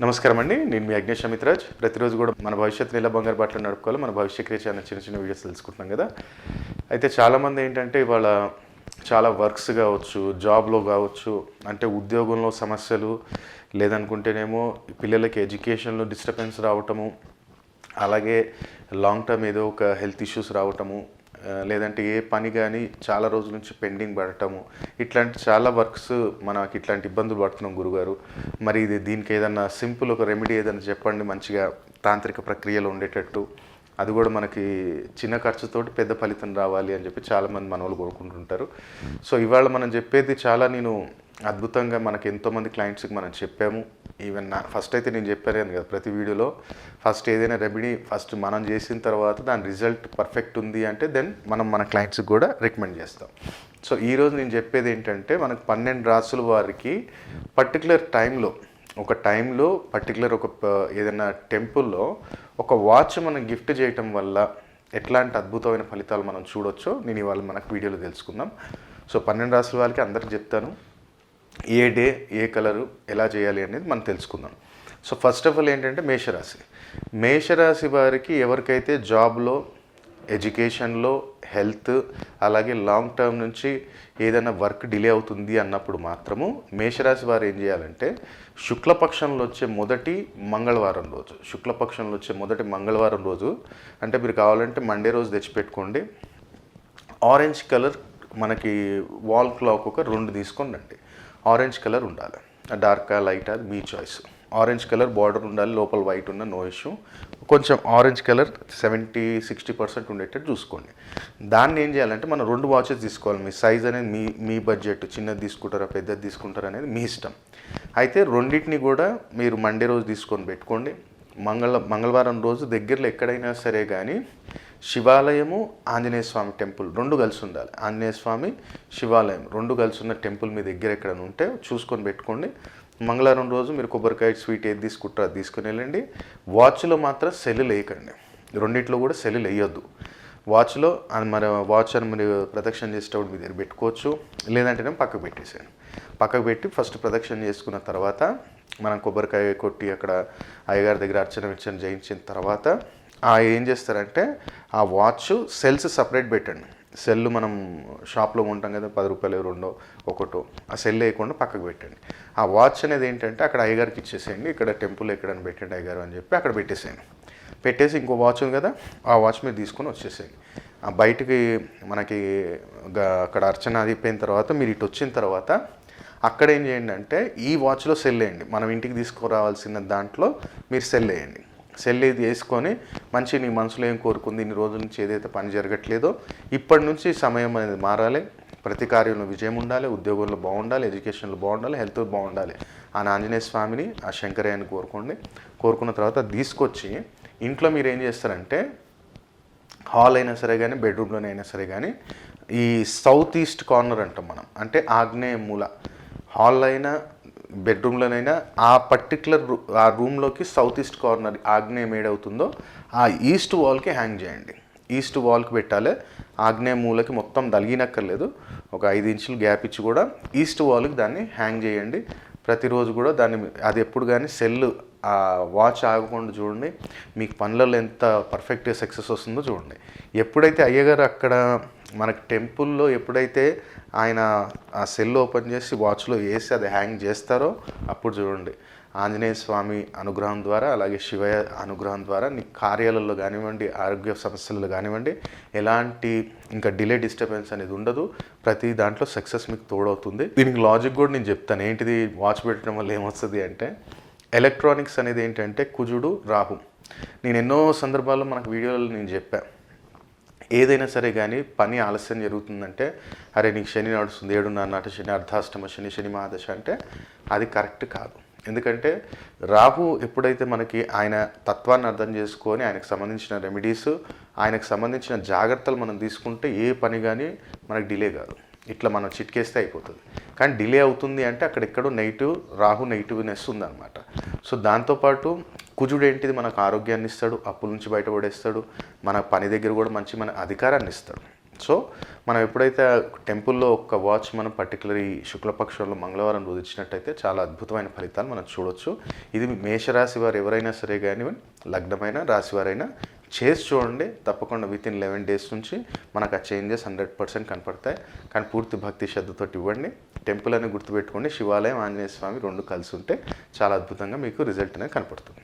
నమస్కారం అండి నేను మీ అగ్నేష్ అమిత్రాజ్. ప్రతిరోజు కూడా మన భవిష్యత్తు ఎలా బంగారు బాటలు నడుపుకోవాలి. మన భవిష్య క్రియ అన్న చిన్న చిన్న వీడియోస్ తెలుసుకుంటున్నాం కదా. అయితే చాలామంది ఏంటంటే ఇవాళ చాలా వర్క్స్ కావచ్చు జాబ్లో కావచ్చు అంటే ఉద్యోగంలో సమస్యలు లేదనుకుంటేనేమో పిల్లలకి ఎడ్యుకేషన్లో డిస్టర్బెన్స్ రావటము అలాగే లాంగ్ టర్మ్ ఏదో ఒక హెల్త్ ఇష్యూస్ రావటము లేదంటే ఏ పని కానీ చాలా రోజుల నుంచి పెండింగ్ పడటము. ఇట్లాంటి చాలా వర్క్స్ మనకి ఇట్లాంటి ఇబ్బందులు పడుతున్నాం గురుగారు. మరి ఇది దీనికి ఏదన్నా సింపుల్ ఒక రెమెడీ ఏదైనా చెప్పండి మంచిగా తాంత్రిక ప్రక్రియలో ఉండేటట్టు. అది కూడా మనకి చిన్న ఖర్చుతోటి పెద్ద ఫలితం రావాలి అని చెప్పి చాలామంది మనవాళ్ళు కోరుకుంటుంటారు. సో ఇవాళ మనం చెప్పేది చాలా నేను అద్భుతంగా మనకి ఎంతోమంది క్లయింట్స్కి మనం చెప్పాము. ఈవెన్ నా ఫస్ట్ అయితే నేను చెప్పాను కదా ప్రతి వీడియోలో ఫస్ట్ ఏదైనా రెమెడీ ఫస్ట్ మనం చేసిన తర్వాత దాని రిజల్ట్ పర్ఫెక్ట్ ఉంది అంటే దెన్ మనం మన క్లయింట్స్కి కూడా రికమెండ్ చేస్తాం. సో ఈరోజు నేను చెప్పేది ఏంటంటే మనకు పన్నెండు రాసుల వారికి పర్టికులర్ టైంలో ఒక టైంలో పర్టికులర్ ఒక ఏదైనా టెంపుల్లో ఒక వాచ్ మనం గిఫ్ట్ చేయటం వల్ల ఎట్లాంటి అద్భుతమైన ఫలితాలు మనం చూడొచ్చో నేను ఇవాళ మనకు వీడియోలో తెలుసుకుందాం. సో పన్నెండు రాసుల వాళ్ళకి అందరికి చెప్తాను. ఏ డే ఏ కలరు ఎలా చేయాలి అనేది మనం తెలుసుకుందాం. సో ఫస్ట్ ఆఫ్ ఆల్ ఏంటంటే మేషరాశి. మేషరాశి వారికి ఎవరికైతే జాబ్లో ఎడ్యుకేషన్లో హెల్త్ అలాగే లాంగ్ టర్మ్ నుంచి ఏదైనా వర్క్ డిలే అవుతుంది అన్నప్పుడు మాత్రము మేషరాశి వారు ఏం చేయాలంటే శుక్లపక్షంలో వచ్చే మొదటి మంగళవారం రోజు శుక్లపక్షంలో వచ్చే మొదటి మంగళవారం రోజు అంటే మీరు కావాలంటే మండే రోజు తెచ్చిపెట్టుకోండి. ఆరెంజ్ కలర్ మనకి వాల్ క్లాక్ ఒక రెండు తీసుకోండి ఆరెంజ్ కలర్ ఉండాలి. డార్కా లైట్ అది మీ చాయిస్. ఆరెంజ్ కలర్ బార్డర్ ఉండాలి లోపల వైట్ ఉన్న నో ఇష్యూ. కొంచెం orange colour seventy sixty percent ఉండేటట్టు చూసుకోండి. దాన్ని ఏం చేయాలంటే మనం రెండు వాచెస్ తీసుకోవాలి. మీ సైజ్ అనేది మీ మీ బడ్జెట్ చిన్నది తీసుకుంటారా పెద్దది తీసుకుంటారా అనేది మీ ఇష్టం. అయితే రెండింటిని కూడా మీరు మండే రోజు తీసుకొని పెట్టుకోండి. మంగళ మంగళవారం రోజు దగ్గరలో ఎక్కడైనా సరే కానీ శివాలయము ఆంజనేయ స్వామి టెంపుల్ రెండు కలిసి ఉండాలి. ఆంజనేయ స్వామి శివాలయం రెండు కలిసి ఉన్న టెంపుల్ మీ దగ్గర ఎక్కడ ఉంటే చూసుకొని పెట్టుకోండి. మంగళవారం రోజు మీరు కొబ్బరికాయ స్వీట్ ఏది తీసుకుంటారో అది తీసుకుని వెళ్ళండి. వాచ్లో మాత్రం సెల్లు వేయకండి రెండిట్లో కూడా సెల్లు వేయొద్దు వాచ్లో మన మరి వాచ్ అని మీరు ప్రదక్షిణ చేసేటప్పుడు మీ దగ్గర పెట్టుకోవచ్చు. లేదంటేనే పక్కకు పెట్టేసాను పక్కకు పెట్టి ఫస్ట్ ప్రదక్షిణ చేసుకున్న తర్వాత మనం కొబ్బరికాయ కొట్టి అక్కడ అయ్యగారి దగ్గర అర్చన విర్చన చేయించిన తర్వాత ఏం చేస్తారంటే ఆ వాచ్ సెల్స్ సపరేట్ పెట్టండి. సెల్ మనం షాప్లో ఉంటాం కదా పది రూపాయలు రెండో ఒకటో ఆ సెల్ వేయకుండా పక్కకు పెట్టండి. ఆ వాచ్ అనేది ఏంటంటే అక్కడ అయ్యగారికి ఇచ్చేసేయండి ఇక్కడ టెంపుల్ ఎక్కడని పెట్టండి అయ్యగారు అని చెప్పి అక్కడ పెట్టేసేయండి. పెట్టేసి ఇంకో వాచ్ ఉంది కదా ఆ వాచ్ మీరు తీసుకొని వచ్చేసేయండి. ఆ బయటికి మనకి అక్కడ అర్చన అది అయిపోయిన తర్వాత మీరు ఇటు వచ్చిన తర్వాత అక్కడ ఏం చేయండి అంటే ఈ వాచ్లో సెల్ వేయండి. మనం ఇంటికి తీసుకురావాల్సిన దాంట్లో మీరు సెల్ వేయండి. సెల్ ఇది వేసుకొని మంచి నీ మనసులో ఏం కోరుకుంది ఇన్ని రోజుల నుంచి ఏదైతే పని జరగట్లేదో ఇప్పటి నుంచి సమయం అనేది మారాలి. ప్రతి కార్యంలో విజయం ఉండాలి ఉద్యోగంలో బాగుండాలి ఎడ్యుకేషన్లో బాగుండాలి హెల్త్ బాగుండాలి ఆ ఆంజనేయ స్వామిని ఆ శంకరయ్యని కోరుకోండి. కోరుకున్న తర్వాత తీసుకొచ్చి ఇంట్లో మీరు ఏం చేస్తారంటే హాల్ అయినా సరే కానీ బెడ్రూమ్లోనైనా సరే కానీ ఈ సౌత్ ఈస్ట్ కార్నర్ అంటాం మనం. అంటే ఆగ్నేయ మూల. హాల్ అయినా బెడ్రూమ్లోనైనా ఆ పర్టికులర్ ఆ రూమ్లోకి సౌత్ ఈస్ట్ కార్నర్ ఆగ్నేయం ఏడవుతుందో ఆ ఈస్ట్ వాల్కి హ్యాంగ్ చేయండి. ఈస్ట్ వాల్కి పెట్టాలి. ఆగ్నేయ మూలకి మొత్తం దలిగినక్కర్లేదు ఒక ఐదు ఇంచులు గ్యాప్ ఇచ్చి కూడా ఈస్ట్ వాల్కి దాన్ని హ్యాంగ్ చేయండి. ప్రతిరోజు కూడా దాన్ని అది ఎప్పుడు కానీ సెల్ ఆ వాచ్ ఆగకుండా చూడండి. మీకు పనులలో ఎంత పర్ఫెక్ట్గా సక్సెస్ వస్తుందో చూడండి. ఎప్పుడైతే అయ్యగారు అక్కడ మనకి టెంపుల్లో ఎప్పుడైతే ఆయన ఆ సెల్ ఓపెన్ చేసి వాచ్లో వేసి అది హ్యాంగ్ చేస్తారో అప్పుడు చూడండి. ఆంజనేయ స్వామి అనుగ్రహం ద్వారా అలాగే శివయ్య అనుగ్రహం ద్వారా నీ కార్యాలలో కానివ్వండి ఆరోగ్య సమస్యలలో కానివ్వండి ఎలాంటి ఇంకా డిలే డిస్టర్బెన్స్ అనేది ఉండదు. ప్రతి దాంట్లో సక్సెస్ మీకు తోడవుతుంది. దీనికి లాజిక్ కూడా నేను చెప్తాను. ఏంటిది? వాచ్ పెట్టడం వల్ల ఏమొస్తుంది అంటే ఎలక్ట్రానిక్స్ అనేది ఏంటంటే కుజుడు రాహు. నేను ఎన్నో సందర్భాల్లో మనకు వీడియోలో నేను చెప్పాను ఏదైనా సరే కానీ పని ఆలస్యం జరుగుతుందంటే అరే నీకు శని నడుస్తుంది ఏడున్నర నాటి శని అర్ధాష్టమ శని శని మహాదశ అంటే అది కరెక్ట్ కాదు. ఎందుకంటే రాహు ఎప్పుడైతే మనకి ఆయన తత్వాన్ని అర్థం చేసుకొని ఆయనకు సంబంధించిన రెమెడీస్ ఆయనకు సంబంధించిన జాగ్రత్తలు మనం తీసుకుంటే ఏ పని కానీ మనకు డిలే కాదు. ఇట్లా మనం చిట్కేస్తే అయిపోతుంది. కానీ డిలే అవుతుంది అంటే అక్కడెక్కడో నెగిటివ్ రాహు నెగిటివ్నెస్ ఉందన్నమాట. సో దాంతోపాటు కుజుడు ఏంటిది మనకు ఆరోగ్యాన్ని ఇస్తాడు అప్పుల నుంచి బయటపడేస్తాడు మన పని దగ్గర కూడా మంచి మన అధికారాన్ని ఇస్తాడు. సో మనం ఎప్పుడైతే టెంపుల్లో ఒక వాచ్ మనం పర్టికులర్ ఈ శుక్లపక్షంలో మంగళవారం రోజు ఇచ్చినట్టయితే చాలా అద్భుతమైన ఫలితాలు మనం చూడొచ్చు. ఇది మేషరాశి వారు ఎవరైనా సరే కానీ లగ్నమైన రాశి వారైనా చేసి చూడండి. తప్పకుండా విత్ ఇన్ లెవెన్ డేస్ నుంచి మనకు ఆ చేంజెస్ హండ్రెడ్ పర్సెంట్ కనపడతాయి. కానీ పూర్తి భక్తి శ్రద్ధతోటి ఇవ్వండి. టెంపుల్ అని గుర్తుపెట్టుకోండి. శివాలయం ఆంజనేయ స్వామి రెండు కలిసి ఉంటే చాలా అద్భుతంగా మీకు రిజల్ట్ అనేది కనపడుతుంది.